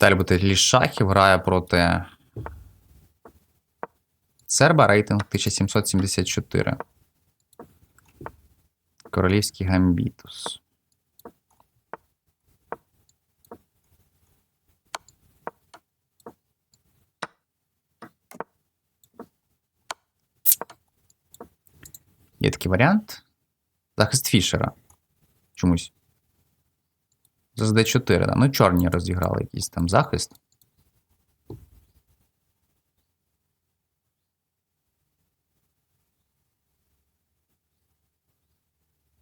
Далі буде шахів грає проти Серба рейтинг 1774. Королівський гамбітус. Є такий варіант. Захист Фішера. Чомусь. За D4, да. Ну, чорні розіграли якийсь там захист.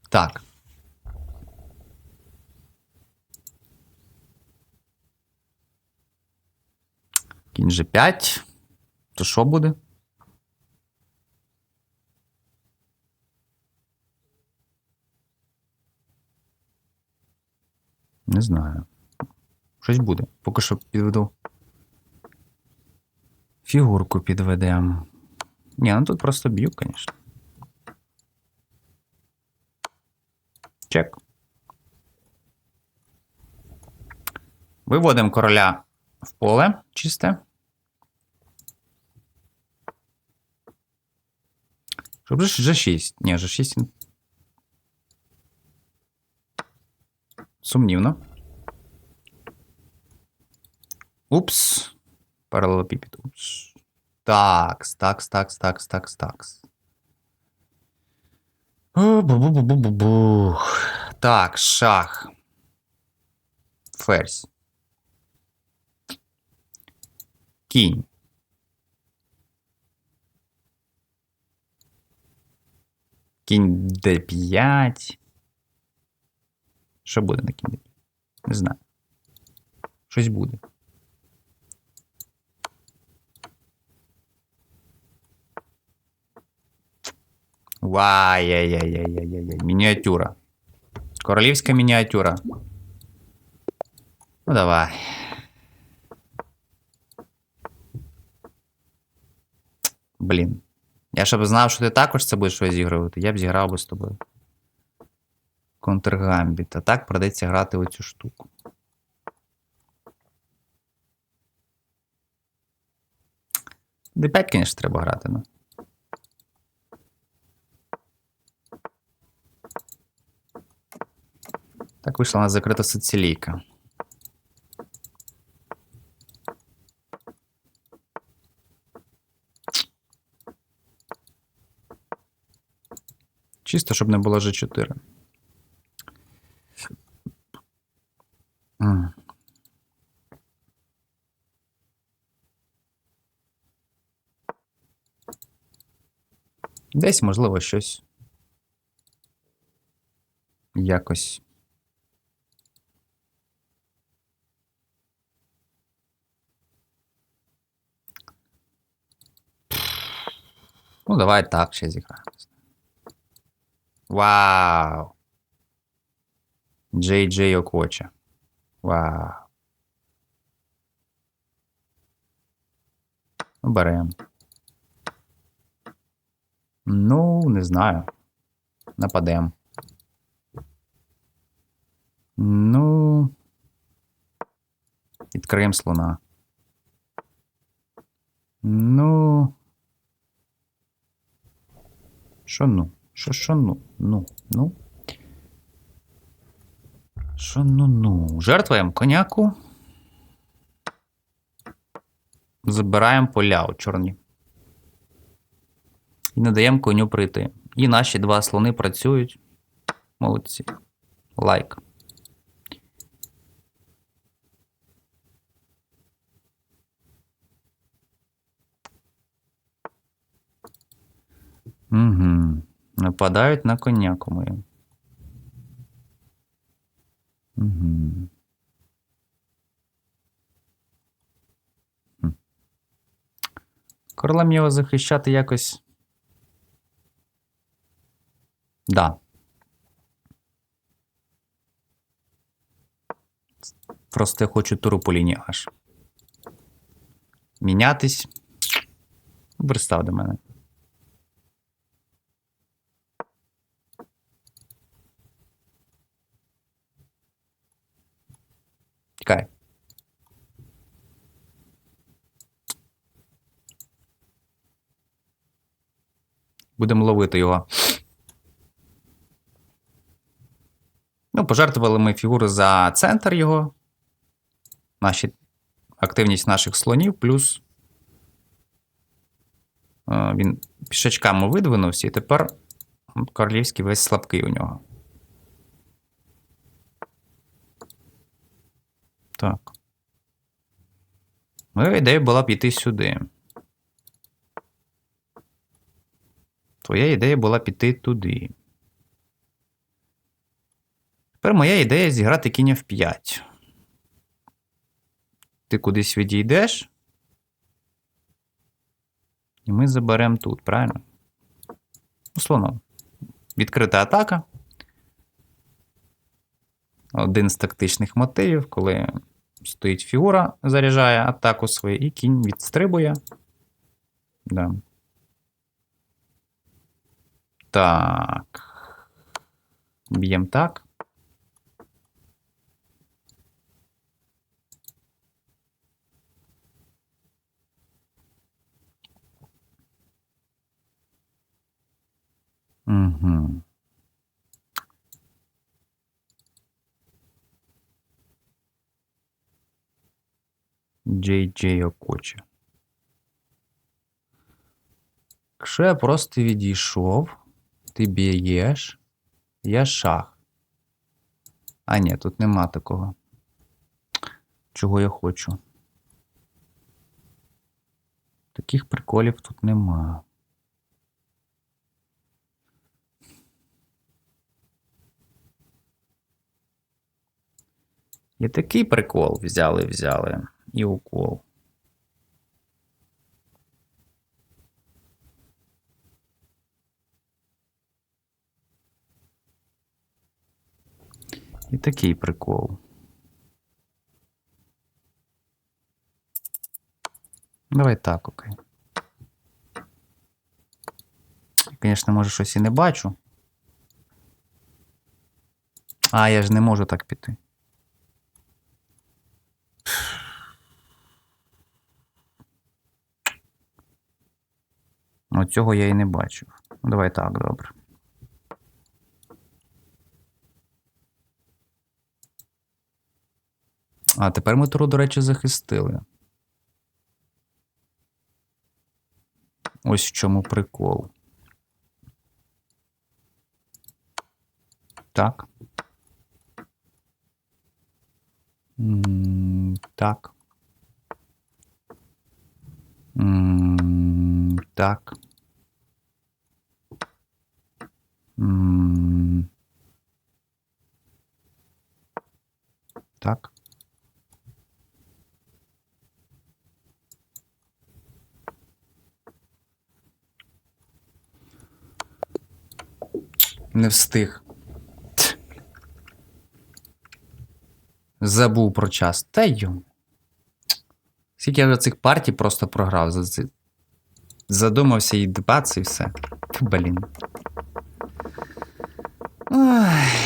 Так. Кінь G5. То що буде? Не знаю. Щось буде. Поки що підведу. Фігурку підведемо. Ні, ну тут просто б'ю, звісно. Чек. Виводимо короля в поле чисте. Щоб же G6. Ні, G6. Сумнівно. Упс. Паралелепіпід. Упс. Такс, такс, такс, такс, такс, такс. О, бу-бу-бу-бу-бу-бух. Так, шах. Ферзь. Кінь. Кінь d5. Що буде на кінь d5? Не знаю. Щось буде. Вай-яй-яй-яй-яй-яй. Мініатюра. Королівська мініатюра. Ну, давай. Блін. Я щоб знав, що ти також це будеш розігрувати, я б зіграв би з тобою. Контргамбіт. А так придеться грати оцю штуку. D5, звісно, треба грати, ну. Так вийшла у нас закрита соціалійка. Чисто, щоб не було G4. Десь, можливо, щось. Якось. Ну, давай так ще зіграємо. Вау! Джей Джей Окоча. Вау. Ну, берем. Ну, не знаю. Нападем. Ну. Відкриємо слона. Ну. Що ну? Що, що ну? Ну, ну. Що ну ну? Жертвуємо коняку. Забираємо поля у чорні. І не даємо коню прийти. І наші два слони працюють. Молодці. Лайк. Угу. Нападають на коняку мою. Угу. Королем його захищати якось. Да. Просто я хочу туру по лінії аж. Мінятись. Пристав до мене. Будемо ловити його. Ну, пожертвували ми фігури за центр його. Наші, активність наших слонів, плюс е, він пішачками видвинувся, і тепер королівський весь слабкий у нього. Так. Моя ідея була піти сюди. Твоя ідея була піти туди. Тепер моя ідея зіграти кінь в 5. Ти кудись відійдеш. І ми заберемо тут, правильно? Слоном. Відкрита атака. Один з тактичних мотивів, коли стоїть фігура, заряджає атаку свою, і кінь відстрибує. Да. Так. Б'ємо так. Угу. Джей Джей Окоче. Якщо просто відійшов, ти б'єш, я шах. А ні, тут нема такого. Чого я хочу. Таких приколів тут нема. І такий прикол взяли, взяли. І укол. І такий прикол. Давай так, окей. Звісно, може, щось і не бачу. А, я ж не можу так піти. Ну, цього я і не бачив. Давай так, добре. А тепер ми туру, до речі, захистили. Ось в чому прикол. Так. М, Так. Так. М, Так. Не встиг. Забув про час. Та йом. Скільки я вже цих партій просто програв. Задумався і бац, і все. Блін. Ой.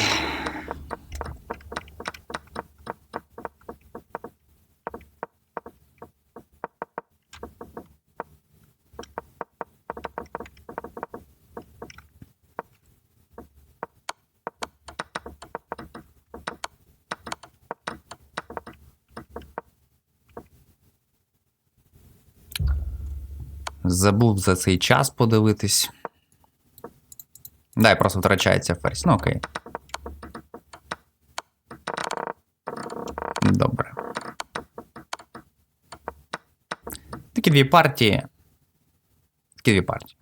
Забув за цей час подивитись. Дай, просто втрачається ферзь. Ну окей. Добре. Такі дві партії. Такі дві партії.